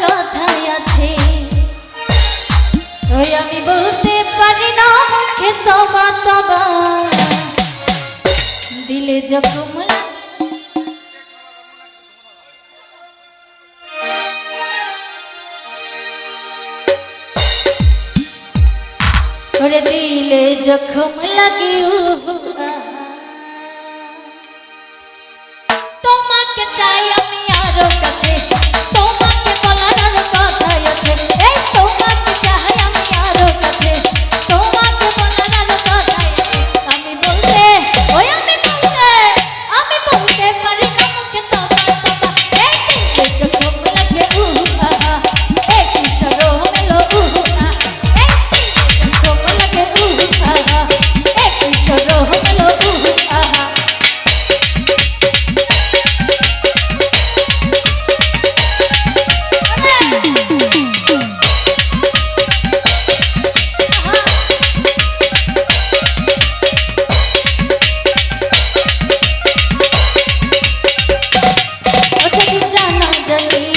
কথায় আছে। ওই আমি বলতে পারি না, মুখে তবা তবা। দিলে যখন দিলে জখম লাগিও Hallelujah.